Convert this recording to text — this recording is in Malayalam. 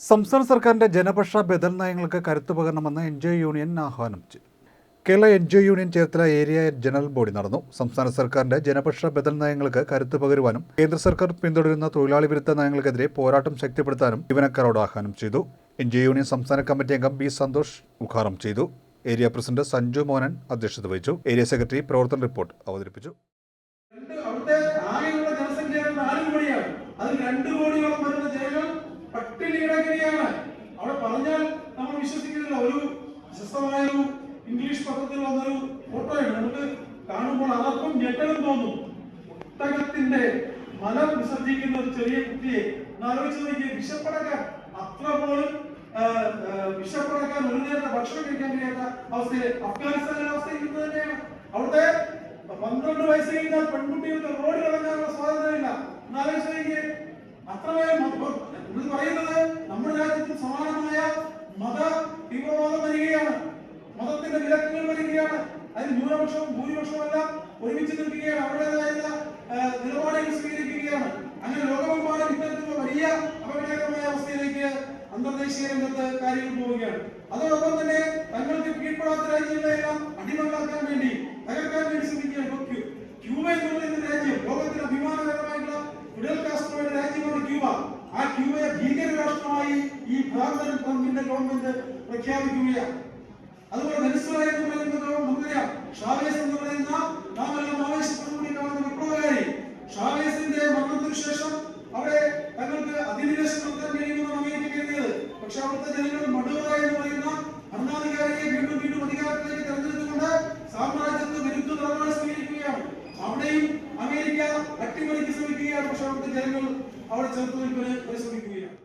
സംസ്ഥാന സർക്കാരിന്റെ ജനപക്ഷ ബദൽ നയങ്ങൾക്ക് കരുത്തു പകരണമെന്ന് എൻ ജി ഒ യൂണിയൻ ആഹ്വാനം ചെയ്തു. Kerala N G O union Cherthala area general body നടന്നു. സംസ്ഥാന സർക്കാരിന്റെ ജനപക്ഷ ബദൽ നയങ്ങൾക്ക് കരുത്തു പകരുവാനും കേന്ദ്ര സർക്കാർ പിന്തുടരുന്ന തൊഴിലാളി വിരുദ്ധ നയങ്ങൾക്കെതിരെ പോരാട്ടം ശക്തിപ്പെടുത്താനും ജീവനക്കാരോട് ആഹ്വാനം ചെയ്തു. എൻ ജി യൂണിയൻ സംസ്ഥാന കമ്മിറ്റി അംഗം ബി സന്തോഷ് ഉദ്ഘാടനം ചെയ്തു. ഏരിയ പ്രസിഡന്റ് സഞ്ജു മോഹനൻ അധ്യക്ഷത വഹിച്ചു. ഏരിയ സെക്രട്ടറി പ്രവർത്തന റിപ്പോർട്ട് അവതരിപ്പിച്ചു. അത് രണ്ട് കോടിയോളം പട്ടിണി കിടക്കുകയാണ് അവിടെ പറഞ്ഞാൽ നമ്മൾ വിശ്വസിക്കുന്നില്ല. ഒരു പ്രശസ്തമായ ഒരു ഇംഗ്ലീഷ് പത്രത്തിൽ വന്നൊരു ഫോട്ടോയാണ്. നമുക്ക് കാണുമ്പോൾ അവർക്കും ഞെട്ടലും തോന്നും. ഒട്ടകത്തിന്റെ മലം വിസർജിക്കുന്ന ഒരു ചെറിയ കുട്ടിയെ ആലോചിച്ച് നോക്കിയ. വിശപ്പടക്കാൻ അത്ര പോലും വിശപ്പടക്കാൻ ഒരു നേരത്തെ ഭക്ഷണം കഴിക്കാൻ കഴിയാത്ത അവസ്ഥയിൽ അഫ്ഗാനിസ്ഥാനിലെ അവസ്ഥ ഇരിക്കുന്നത് തന്നെയാണ്. അവിടുത്തെ പന്ത്രണ്ട് വയസ്സ് കഴിഞ്ഞാൽ പെൺകുട്ടികൾക്ക് റോഡിൽ ഇറങ്ങാനുള്ള സ്വാതന്ത്ര്യമില്ല ഒന്ന് ആലോചിച്ച് നോക്കിയേ അത്രമേൽ മത- ഇത് പറയുന്നത് സമാനമായ മത തീവ്രവാദം വരികയാണ്. മതത്തിന്റെ വിലക്കുകൾ വരികയാണ്. അതിൽ ന്യൂനപക്ഷവും ഭൂരിപക്ഷവും എല്ലാം ഒരുമിച്ച് നിൽക്കുകയാണ്. അവരുടേതായ നിലപാടുകൾ സ്വീകരിക്കുകയാണ്. അങ്ങനെ ലോകമെമ്പാടും ഇത്തരത്തിലുള്ള വലിയ അപകടകരമായ അവസ്ഥയിലേക്ക് അന്തർദേശീയ രംഗത്ത് കാര്യങ്ങൾ പോവുകയാണ്. അതോടൊപ്പം തന്നെ വാഗ്ദാനം ട്രംപിന്റെ ഗവൺമെന്റ് പ്രഖ്യാപിക്കുകയാണ് അതുപോലെ വെനസ്വേല പറയുന്ന മരണത്തിനു ശേഷം അവിടെ തങ്ങൾക്ക് അധിനിവേശം നടത്താൻ പക്ഷെ അവിടുത്തെ ജനങ്ങൾ മഡൂറ എന്ന് പറയുന്ന ഭരണാധികാരിയെ വീണ്ടും വീണ്ടും അധികാരത്തിലേക്ക് തെരഞ്ഞെടുത്തുകൊണ്ട് സാമ്രാജ്യത്തിന് വിരുദ്ധ നിലപാട് സ്വീകരിക്കുകയാണ്. അവിടെയും അമേരിക്ക അട്ടിമറിക്ക് ശ്രമിക്കുകയാണ്. പക്ഷെ അവിടുത്തെ ജനങ്ങൾ അവിടെ ചെറുത്തു പരിശ്രമിക്കുകയാണ്.